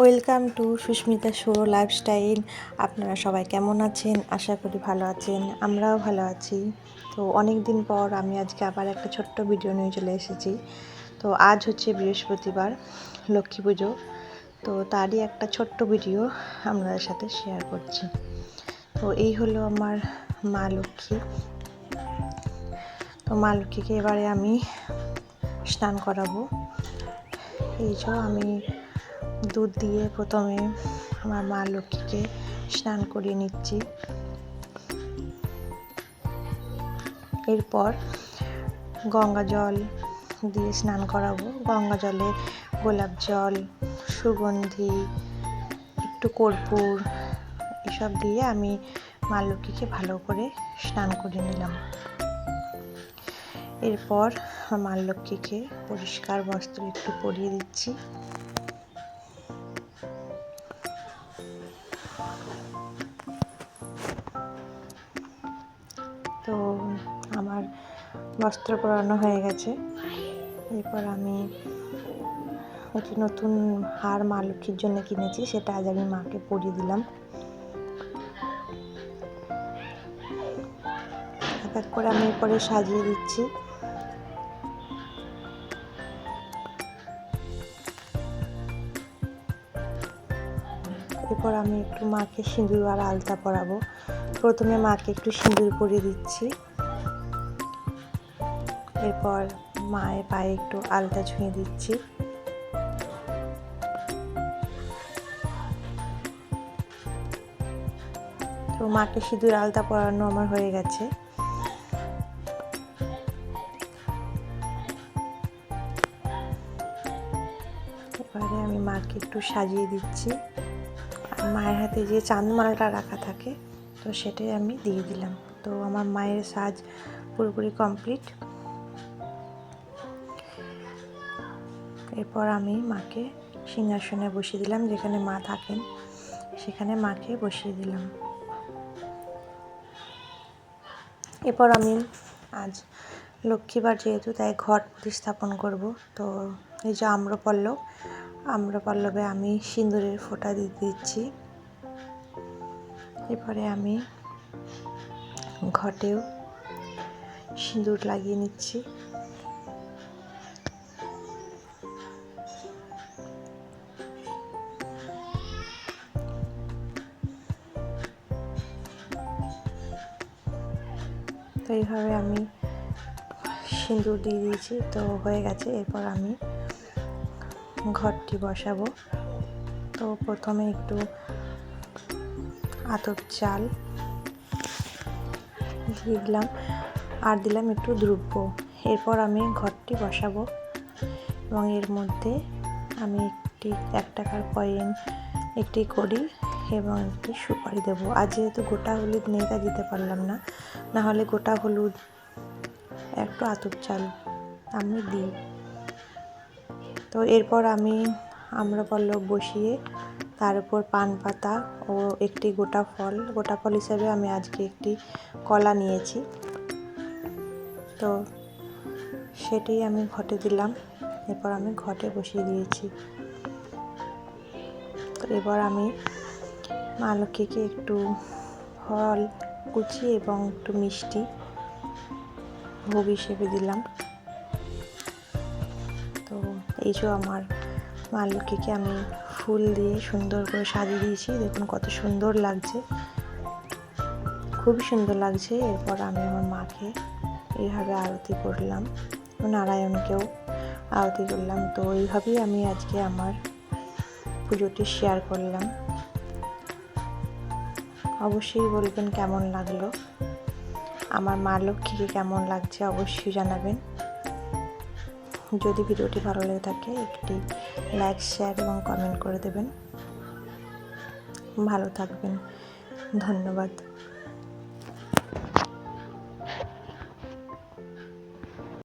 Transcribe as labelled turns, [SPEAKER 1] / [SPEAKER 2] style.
[SPEAKER 1] Welcome to Sushmita show lifestyle. আপনারা সবাই কেমন আছেন? আশা করি ভালো আছেন। আমরাও ভালো আছি। তো অনেক দিন পর আমি আজকে আবার একটা ছোট্ট ভিডিও নিয়ে চলে এসেছি। তো আজ হচ্ছে বৃহস্পতিবার, লক্ষ্মী পুজো। তো তারই একটা ছোট্ট ভিডিও আপনাদের সাথে শেয়ার করছি। তো এই হলো আমার মা লক্ষ্মী। তো মা লক্ষ্মীকে এবারে আমি স্নান করাবো। এই যে আমি দুধ দিয়ে প্রথমে আমার মা লক্ষ্মীকে স্নান করিয়ে নিচ্ছি। এরপর গঙ্গা জল দিয়ে স্নান করাবো। গঙ্গা জলে গোলাপ জল, সুগন্ধি, একটু কর্পূর এসব দিয়ে আমি মা লক্ষ্মীকে ভালো করে স্নান করে নিলাম। এরপর মা লক্ষ্মীকে পরিষ্কার বস্ত্র একটু পরিয়ে দিচ্ছি। তো আমার বস্ত্র পরানো হয়ে গেছে। এরপর আমি একটি নতুন হার মা লক্ষ্মীর জন্য কিনেছি, সেটা আজ আমি মাকে পরিয়ে দিলাম। এক এক করে আমি এরপরে সাজিয়ে দিচ্ছি। এরপর আমি একটু মাকে সিঁদুর আর আলতা পরাবো। প্রথমে মাকে একটু সিঁদুর পরিয়ে দিচ্ছি। এরপর মায়ের পায়ে একটু আলতা ছুঁয়ে দিচ্ছি। তো মাকে সিঁদুর, আলতা পরানো আমার হয়ে গেছে। এবারে আমি মাকে একটু সাজিয়ে দিচ্ছি। মায়ের হাতে যে চাঁদমালাটা রাখা থাকে, তো সেটাই আমি দিয়ে দিলাম। তো আমার মায়ের সাজ পুরোপুরি কমপ্লিট এরপর আমি মাকে সিংহাসনে বসিয়ে দিলাম, যেখানে মা থাকেন, সেখানে মাকে বসিয়ে দিলাম। এরপর আমি আজ লক্ষ্মীবার যেহেতু তাই ঘট প্রতিস্থাপন করব, তো এই যে আম্রপল্লব আম্রপল্লবে আমি সিঁদুরের ফোঁটা দিয়ে দিচ্ছি। এরপরে আমি ঘটেও সিঁদুর লাগিয়ে নিচ্ছি। তো এইভাবে আমি সিঁদুর দিয়ে দিয়েছি, তো হয়ে গেছে। এরপর আমি ঘরটি বসাবো। তো প্রথমে একটু আতপ চাল দিয়ে দিলাম। আর দিলাম একটু দ্রব্য। এরপর আমি ঘরটি বসাবো এবং এর মধ্যে আমি একটি এক টাকার কয়েন, একটি করি এবং একটি সুপারি দেবো। আর যেহেতু গোটা হলুদ নেই তা দিতে পারলাম না। না হলে গোটা হলুদ, একটু আতপ চাল আমি দিই। তো এরপর আমি আম্রপল্লব বসিয়ে তার উপর পান পাতা ও একটি গোটা ফল গোটা ফল হিসাবে আমি আজকে একটি কলা নিয়েছি। তো সেটাই আমি ঘটে দিলাম, এরপর আমি ঘটে বসিয়ে দিয়েছি। তো এবার আমি মা লক্ষ্মীকে একটু ফল কুচি এবং একটু মিষ্টি ভোগ হিসেবে দিলাম। এই যে আমার মা লক্ষ্মীকে আমি ফুল দিয়ে সুন্দর করে সাজিয়ে দিয়েছি। দেখুন কত সুন্দর লাগছে। খুবই সুন্দর লাগছে। এরপর আমি আমার মাকে এইভাবে আরতি করলাম, নারায়ণকেও আরতি করলাম। তো এইভাবেই আমি আজকে আমার পুজোটি শেয়ার করলাম। অবশ্যই বলবেন কেমন লাগল? আমার মা লক্ষ্মীকে কেমন লাগছে অবশ্যই জানাবেন। যদি ভিডিওটি ভালো লেগে থাকে, একটি লাইক, শেয়ার এবং কমেন্ট করে দেবেন। ভালো থাকবেন। ধন্যবাদ।